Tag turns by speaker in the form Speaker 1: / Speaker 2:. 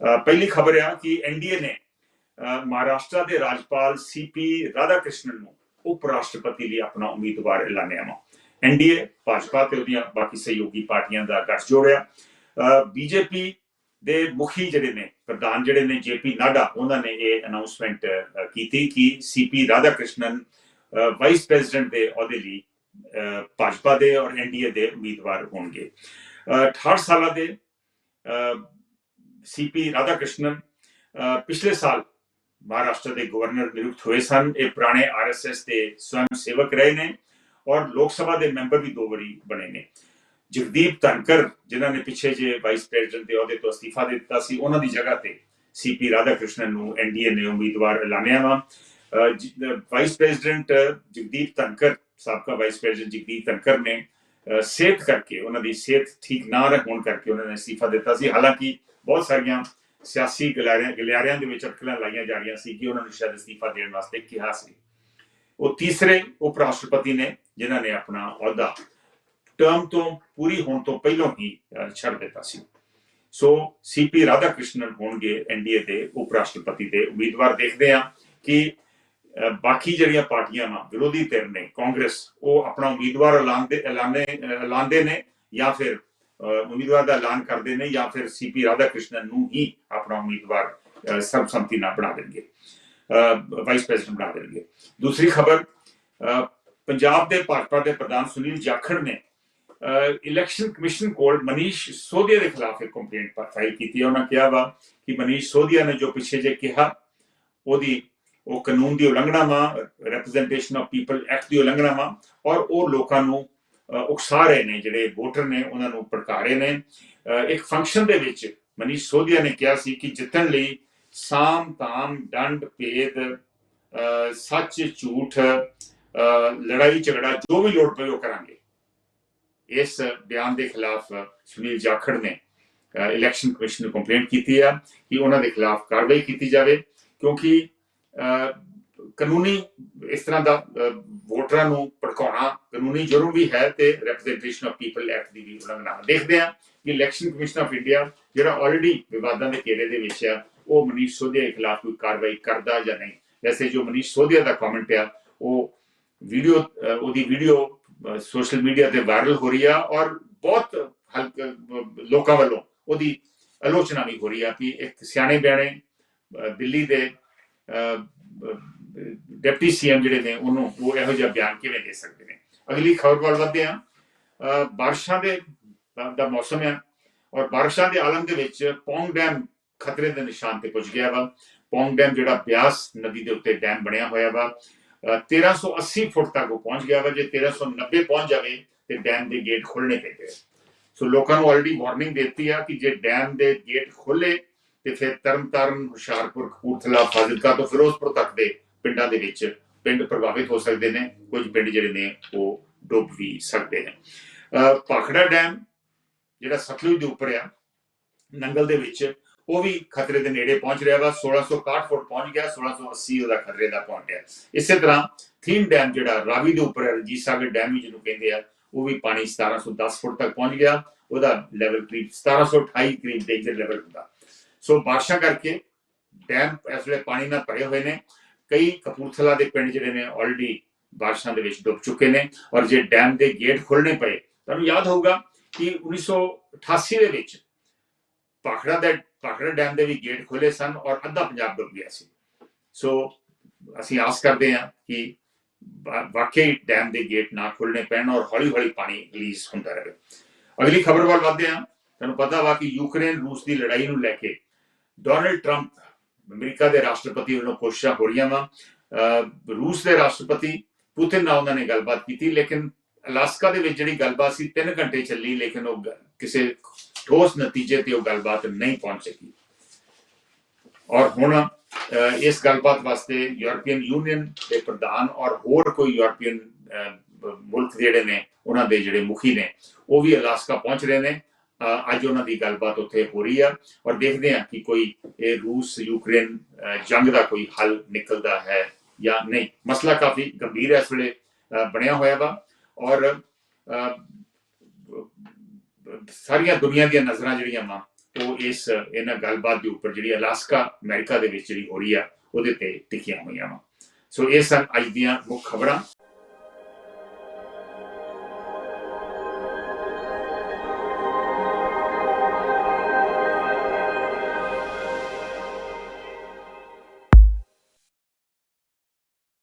Speaker 1: ਪਹਿਲੀ ਖਬਰ ਆ ਕਿ ਐਨਡੀਏ ਨੇ ਮਹਾਰਾਸ਼ਟਰ ਦੇ ਰਾਜਪਾਲ ਸੀਪੀ ਰਾਧਾ ਕ੍ਰਿਸ਼ਨਨ ਨੂੰ ਉਪ ਰਾਸ਼ਟਰਪਤੀ ਲਈ ਆਪਣਾ ਉਮੀਦਵਾਰ ਐਲਾਨਿਆ ਵਾ। ਐਨਡੀਏ ਭਾਜਪਾ ਤੇ ਉਹਦੀਆਂ ਬਾਕੀ ਸਹਿਯੋਗੀ ਪਾਰਟੀਆਂ ਦਾ ਗੱਠਜੋੜ ਆ ਬੀਜੇਪੀ ਦੇ ਮੁਖੀ ਜਿਹੜੇ ਨੇ ਪ੍ਰਧਾਨ ਜਿਹੜੇ ਨੇ ਜੇਪੀ ਨਾਡਾ ਉਹਨਾਂ ਨੇ ਇਹ ਅਨਾਉਂਸਮੈਂਟ ਕੀਤੀ ਕਿ CP Radha Krishnan vice president ਦੇ ਅਹੁਦੇ ਲਈ ਅ, ਭਾਜਪਾ ਦੇ ਔਰ ਐਨਡੀਏ ਦੇ ਉਮੀਦਵਾਰ ਹੋਣਗੇ। ਅ, 68 ਸਾਲਾਂ ਦੇ ਸੀਪੀ ਰਾਧਾ ਕ੍ਰਿਸ਼ਨਨ ਪਿਛਲੇ ਸਾਲ ਮਹਾਰਾਸ਼ਟਰ ਦੇ ਗਵਰਨਰ ਨਿਯੁਕਤ ਹੋਏ ਸਨ। ਇਹ ਪੁਰਾਣੇ ਆਰਐਸਐਸ ਦੇ ਸਵੈਮ ਸੇਵਕ ਰਹੇ ਨੇ ਔਰ ਲੋਕ ਸਭਾ ਦੇ ਮੈਂਬਰ ਵੀ ਦੋ ਵਾਰੀ ਬਣੇ ਨੇ। ਜਗਦੀਪ ਧਨਕਰ, ਜਿਨ੍ਹਾਂ ਨੇ ਪਿੱਛੇ ਜੇ ਵਾਈਸ ਪ੍ਰੈਜ਼ੀਡੈਂਟ ਦੇ ਅਹੁਦੇ ਤੋਂ ਅਸਤੀਫਾ ਦੇ ਦਿੱਤਾ ਸੀ, ਉਹਨਾਂ ਦੀ ਜਗ੍ਹਾ ਤੇ ਸੀਪੀ ਰਾਧਾ ਕ੍ਰਿਸ਼ਨਨ ਨੂੰ ਐਨਡੀਏ ਨੇ ਉਮੀਦਵਾਰ ਐਲਾਨਿਆ ਵਾ। ਵਾਈਸ ਪ੍ਰੈਜ਼ੀਡੈਂਟ ਜਗਦੀਪ ਧਨਕਰ, ਸਾਬਕਾ ਵਾਈਸ ਪ੍ਰੈਜ਼ੀਡੈਂਟ ਜਗਦੀਪ ਧਨਕਰ ਨੇ ਸਿਹਤ ਕਰਕੇ ਉਹਨਾਂ ਦੀ ਸਿਹਤ ਠੀਕ ਨਾ ਹੋਣ ਕਰਕੇ ਉਹਨਾਂ ਨੇ ਅਸਤੀਫਾ ਦਿੱਤਾ ਸੀ। ਹਾਲਾਂਕਿ ਬਹੁਤ ਸਾਰੀਆਂ ਸਿਆਸੀ ਗਲਿਆਰਿਆਂ ਗਲਿਆਰਿਆਂ ਦੇ ਵਿੱਚ ਅਟਕਲਾਂ ਲਾਈਆਂ ਜਾ ਰਹੀਆਂ ਸੀ ਕਿ ਉਹਨਾਂ ਨੂੰ ਸ਼ਾਇਦ ਅਸਤੀਫਾ ਦੇਣ ਵਾਸਤੇ ਕਿਹਾ ਸੀ। ਉਹ ਤੀਸਰੇ ਉਪ ਰਾਸ਼ਟਰਪਤੀ ਨੇ ਜਿਨ੍ਹਾਂ ਨੇ ਆਪਣਾ ਅਹੁਦਾ ਟਰਮ ਤੋਂ ਪੂਰੀ ਹੋਣ ਤੋਂ ਪਹਿਲਾਂ ਹੀ ਛੱਡ ਦਿੱਤਾ ਸੀ। So CP Radha Krishnan NDA NDA ਦੇ ਉਪ ਰਾਸ਼ਟਰਪਤੀ ਦੇ ਉਮੀਦਵਾਰ। ਦੇਖਦੇ ਆ ਕਿ ਬਾਕੀ ਜਿਹੜੀਆਂ ਪਾਰਟੀਆਂ ਵਾ, ਵਿਰੋਧੀ ਧਿਰ ਨੇ, ਕਾਂਗਰਸ, ਉਹ ਆਪਣਾ ਉਮੀਦਵਾਰ ਐਲਾਨ ਐਲਾਨੇ ਐਲਾਨਦੇ ਨੇ ਜਾਂ ਫਿਰ ਉਮੀਦਵਾਰ ਦਾ ਐਲਾਨ ਕਰਦੇ ਨੇ ਜਾਂ ਫਿਰ ਸੀਪੀ ਰਾਧਾ ਕ੍ਰਿਸ਼ਨਨ ਨੂੰ ਹੀ ਆਪਣਾ ਉਮੀਦਵਾਰ ਸਰਬਸੰਮਤੀ ਨਾਲ ਬਣਾ ਦੇਣਗੇ ਵਾਈਸ ਪ੍ਰੈਜ਼ੀਡੈਂਟ ਬਣਾ ਦੇਣਗੇ। ਦੂਸਰੀ ਖਬਰ ਪੰਜਾਬ ਦੇ ਭਾਜਪਾ ਦੇ ਪ੍ਰਧਾਨ ਸੁਨੀਲ ਜਾਖੜ ਨੇ ਇਲੈਕਸ਼ਨ ਕਮਿਸ਼ਨ ਕੋਲ ਮਨੀਸ਼ ਸੋਧੀਆ ਦੇ ਖਿਲਾਫ ਇੱਕ ਕੰਪਲੇਂਟ ਫਾਈਲ ਕੀਤੀ ਹੈ। ਉਹਨਾਂ ਕਿਹਾ ਵਾ ਕਿ ਮਨੀਸ਼ ਸੋਧੀਆ ਨੇ ਜੋ ਪਿੱਛੇ ਜੇ ਕਿਹਾ, ਉਹਦੀ ਉਹ ਕਾਨੂੰਨ ਦੀ ਉਲੰਘਣਾ ਵਾ ਰਿਪਰੈਜ਼ੈਂਟੇਸ਼ਨ ਆਫ ਪੀਪਲ ਐਕਟ ਦੀ ਉਲੰਘਣਾ ਵਾ ਔਰ ਉਹ ਲੋਕਾਂ ਨੂੰ ਉਕਸਾ ਰਹੇ ਨੇ ਜਿਹੜੇ ਵੋਟਰ ਨੇ ਉਹਨਾਂ ਨੂੰ ਭੜਕਾ ਰਹੇ ਨੇ। ਇੱਕ ਫੰਕਸ਼ਨ ਦੇ ਵਿੱਚ ਮਨੀਸ਼ ਸੋਧੀਆ ਨੇ ਕਿਹਾ ਸੀ ਕਿ ਜਿੱਤਣ ਲਈ ਸਾਮ ਤਾਮ ਦੰਡ ਭੇਦ ਸੱਚ ਝੂਠ ਅ, ਲੜਾਈ ਝਗੜਾ ਜੋ ਵੀ ਲੋੜ ਪਏ ਉਹ ਕਰਾਂਗੇ। ਇਸ ਬਿਆਨ ਦੇ ਖਿਲਾਫ ਸੁਨੀਲ ਜਾਖੜ ਨੇ ਇਲੈਕਸ਼ਨ ਕਮਿਸ਼ਨ ਨੂੰ ਕੰਪਲੇਂਟ ਕੀਤੀ ਆ ਕਿ ਉਹਨਾਂ ਦੇ ਖਿਲਾਫ ਕਾਰਵਾਈ ਕੀਤੀ ਜਾਵੇ ਕਿਉਂਕਿ ਕਾਨੂੰਨੀ ਇਸ ਤਰ੍ਹਾਂ ਦਾ ਵੋਟਰਾਂ ਨੂੰ ਭੜਕਾਉਣਾ ਕਾਨੂੰਨੀ ਜੁਰਮ ਵੀ ਹੈ ਤੇ ਰਿਪਰੈਜ਼ੈਂਟੇਸ਼ਨ ਆਫ ਪੀਪਲ ਐਕਟ ਦੀ ਵੀ ਉਲੰਘਣਾ ਦੇਖਦੇ ਹਾਂ ਕਿ ਇਲੈਕਸ਼ਨ ਕਮਿਸ਼ਨ ਆਫ ਇੰਡੀਆ ਜਿਹੜਾ ਆਲਰੇਡੀ ਵਿਵਾਦਾਂ ਦੇ ਘੇਰੇ ਦੇ ਵਿੱਚ ਆ, ਉਹ ਮਨੀਸ਼ ਸੋਧਿਆ ਦੇ ਖਿਲਾਫ ਕੋਈ ਕਾਰਵਾਈ ਕਰਦਾ ਜਾਂ ਨਹੀਂ? ਵੈਸੇ ਜੋ ਮਨੀਸ਼ ਸੋਧਿਆ ਦਾ ਕਮੈਂਟ ਆ, ਉਹ ਵੀਡੀਓ ਉਹਦੀ ਵੀਡੀਓ ਸੋਸ਼ਲ ਮੀਡੀਆ ਤੇ ਵਾਇਰਲ ਹੋ ਰਹੀ ਆ ਔਰ ਬਹੁਤ ਹਲਕ ਲੋਕਾਂ ਵੱਲੋਂ ਉਹਦੀ ਆਲੋਚਨਾ ਵੀ ਹੋ ਰਹੀ ਆ ਕਿ ਇੱਕ ਸਿਆਣੇ ਬਿਆਣੇ ਦਿੱਲੀ ਦੇ ਡਿਪਟੀ ਸੀਐਮ ਜਿਹੜੇ ਨੇ ਉਹਨੂੰ ਉਹ ਇਹੋ ਜਿਹਾ ਬਿਆਨ ਕਿਵੇਂ ਦੇ ਸਕਦੇ ਨੇ? ਅਗਲੀ ਖਬਰ ਵੱਲ ਵਧਦੇ ਹਾਂ। ਬਾਰਿਸ਼ਾਂ ਦੇ ਦਾ- ਮੌਸਮ ਹੈ ਔਰ ਬਾਰਿਸ਼ਾਂ ਦੇ ਆਲਮ ਦੇ ਵਿੱਚ ਪੌਂਗ ਡੈਮ ਖਤਰੇ ਦੇ ਨਿਸ਼ਾਨ ਤੇ ਪੁੱਜ ਗਿਆ ਵਾ। ਪੌਂਗ ਡੈਮ ਜਿਹੜਾ ਬਿਆਸ ਨਦੀ ਦੇ ਉੱਤੇ ਡੈਮ ਬਣਿਆ ਹੋਇਆ ਵਾ। ਅ, 1380 ਫੁੱਟ ਤੱਕ ਉਹ ਪਹੁੰਚ ਗਿਆ ਵਾ। ਜੇ 1390 ਪਹੁੰਚ ਜਾਵੇ ਤੇ ਡੈਮ ਦੇ ਗੇਟ ਖੁੱਲਣੇ ਪੈਂਦੇ ਆ। ਸੋ ਲੋਕਾਂ ਨੂੰ ਆਲਰੇਡੀ ਵਾਰਨਿੰਗ ਦਿੱਤੀ ਆ ਕਿ ਜੇ ਡੈਮ ਦੇ ਗੇਟ ਖੁੱਲੇ ਤੇ ਫਿਰ ਤਰਨਤਾਰਨ ਹੁਸ਼ਿਆਰਪੁਰ ਕਪੂਰਥਲਾ ਫਾਜ਼ਿਲਕਾ ਤੋਂ ਫਿਰੋਜ਼ਪੁਰ ਤੱਕ ਦੇ ਪਿੰਡਾਂ ਦੇ ਵਿੱਚ ਪਿੰਡ ਪ੍ਰਭਾਵਿਤ ਹੋ ਸਕਦੇ ਨੇ। ਕੁਝ ਪਿੰਡ ਜਿਹੜੇ ਨੇ ਉਹ ਡੁੱਬ ਵੀ ਸਕਦੇ ਨੇ। ਅ, ਭਾਖੜਾ ਡੈਮ ਜਿਹੜਾ ਸਤਲੁਜ ਦੇ ਉੱਪਰ ਆ ਨੰਗਲ ਦੇ ਵਿੱਚ ਉਹ ਵੀ ਖਤਰੇ ਦੇ ਨੇੜੇ ਪਹੁੰਚ ਰਿਹਾ ਵਾ। 1661 ਫੁੱਟ ਪਹੁੰਚ ਗਿਆ 1680 ਉਹਦਾ ਖਤਰੇ ਦਾ ਪੁਆਇੰਟ ਹੈ ਇਸੇ ਤਰ੍ਹਾਂ ਥੀਮ ਡੈਮ ਜਿਹੜਾ ਰਾਵੀ ਦੇ ਉੱਪਰ ਹੈ ਰਣਜੀਤ ਸਾਗਰ ਡੈਮ ਵੀ ਜਿਹਨੂੰ ਕਹਿੰਦੇ ਆ ਉਹ ਵੀ ਪਾਣੀ 1710 ਫੁੱਟ ਤੱਕ ਪਹੁੰਚ ਗਿਆ। ਉਹਦਾ ਲੈਵਲ ਕਰੀਬ 1728 ਕਰੀਬ ਡੇਂਜਰ ਲੈਵਲ ਹੁੰਦਾ। ਸੋ ਬਾਰਿਸ਼ਾਂ ਕਰਕੇ ਡੈਮ ਇਸ ਵੇਲੇ ਪਾਣੀ ਨਾਲ ਭਰੇ ਹੋਏ ਨੇ। ਕਈ ਕਪੂਰਥਲਾ ਦੇ ਪਿੰਡ ਜਿਹੜੇ ਨੇ ਆਲਰੇਡੀ ਬਾਰਿਸ਼ਾਂ ਦੇ ਵਿੱਚ ਡੁੱਬ ਚੁੱਕੇ ਨੇ ਔਰ ਜੇ ਡੈਮ ਦੇ ਗੇਟ ਖੁੱਲਣੇ ਪਏ, ਤੁਹਾਨੂੰ ਯਾਦ ਹੋਊਗਾ ਕਿ 1988 ਦੇ ਵਿੱਚ ਭਾਖੜਾ ਦਾ ਭਾਖੜਾ ਡੈਮ ਦੇ ਵੀ ਗੇਟ ਖੁੱਲੇ ਸਨ ਔਰ ਅੱਧਾ ਪੰਜਾਬ ਡੁੱਬ ਗਿਆ ਸੀ। ਸੋ ਅਸੀਂ ਆਸ ਕਰਦੇ ਹਾਂ ਕਿ ਵਾ- ਵਾਕਈ ਡੈਮ ਦੇ ਗੇਟ ਨਾ ਖੋਲਣੇ ਪੈਣ ਔਰ ਹੌਲੀ ਹੌਲੀ ਪਾਣੀ ਰਿਲੀਜ਼ ਹੁੰਦਾ ਰਹੇ। ਅਗਲੀ ਖਬਰ ਵੱਲ ਵਧਦੇ ਹਾਂ। ਤੁਹਾਨੂੰ ਪਤਾ ਵਾ ਕਿ ਯੂਕਰੇਨ ਰੂਸ ਦੀ ਲੜਾਈ ਨੂੰ ਲੈ ਕੇ ਡੋਨਲਡ ਟਰੰਪ ਅਮਰੀਕਾ ਦੇ ਰਾਸ਼ਟਰਪਤੀ ਵੱਲੋਂ ਕੋਸ਼ਿਸ਼ਾਂ ਹੋ ਰਹੀਆਂ ਵਾ। ਰੂਸ ਦੇ ਰਾਸ਼ਟਰਪਤੀ ਪੁਤਿਨ ਨਾਲ ਉਹਨਾਂ ਨੇ ਗੱਲਬਾਤ ਕੀਤੀ ਲੇਕਿਨ ਅਲਾਸਕਾ ਦੇ ਵਿੱਚ ਜਿਹੜੀ ਗੱਲਬਾਤ ਸੀ 3 ਘੰਟੇ ਚੱਲੀ ਲੇਕਿਨ ਉਹ ਕਿਸੇ ਠੋਸ ਨਤੀਜੇ ਤੇ ਉਹ ਗੱਲਬਾਤ ਨਹੀਂ ਪਹੁੰਚ ਸਕੀ। ਔਰ ਹੁਣ ਅ, ਇਸ ਗੱਲਬਾਤ ਵਾਸਤੇ ਯੂਰਪੀਅਨ ਯੂਨੀਅਨ ਦੇ ਪ੍ਰਧਾਨ ਔਰ ਹੋਰ ਕੋਈ ਯੂਰਪੀਅਨ ਅ, ਮੁਲਕ ਜਿਹੜੇ ਨੇ ਉਹਨਾਂ ਦੇ ਜਿਹੜੇ ਮੁਖੀ ਨੇ ਉਹ ਵੀ ਅਲਾਸਕਾ ਪਹੁੰਚ ਰਹੇ ਨੇ। ਅੱਜ ਉਹਨਾਂ ਦੀ ਗੱਲਬਾਤ ਉੱਥੇ ਹੋ ਰਹੀ ਆ ਔਰ ਦੇਖਦੇ ਆ ਕਿ ਕੋਈ, ਇਹ ਰੂਸ, ਯੂਕਰੇਨ ਜੰਗ ਦਾ ਕੋਈ ਹੱਲ ਨਿਕਲਦਾ ਹੈ ਜਾਂ ਨਹੀਂ। ਮਸਲਾ ਕਾਫੀ ਗੰਭੀਰ ਹੈ ਇਸ ਵੇਲੇ ਬਣਿਆ ਹੋਇਆ ਵਾ ਔਰ ਸਾਰੀਆਂ ਦੁਨੀਆ ਦੀਆਂ ਨਜ਼ਰਾਂ ਜਿਹੜੀਆਂ ਵਾ, ਉਹ ਇਸ, ਇਹਨਾਂ ਗੱਲਬਾਤ ਦੇ ਉੱਪਰ ਜਿਹੜੀ ਅਲਾਸਕਾ, ਅਮਰੀਕਾ ਦੇ ਵਿੱਚ ਜਿਹੜੀ ਹੋ ਰਹੀ ਆ, ਉਹਦੇ ਤੇ ਟਿਕੀਆਂ ਹੋਈਆਂ ਵਾ। ਸੋ ਇਹ ਸਨ ਅੱਜ ਦੀਆਂ ਮੁੱਖ ਖਬਰਾਂ।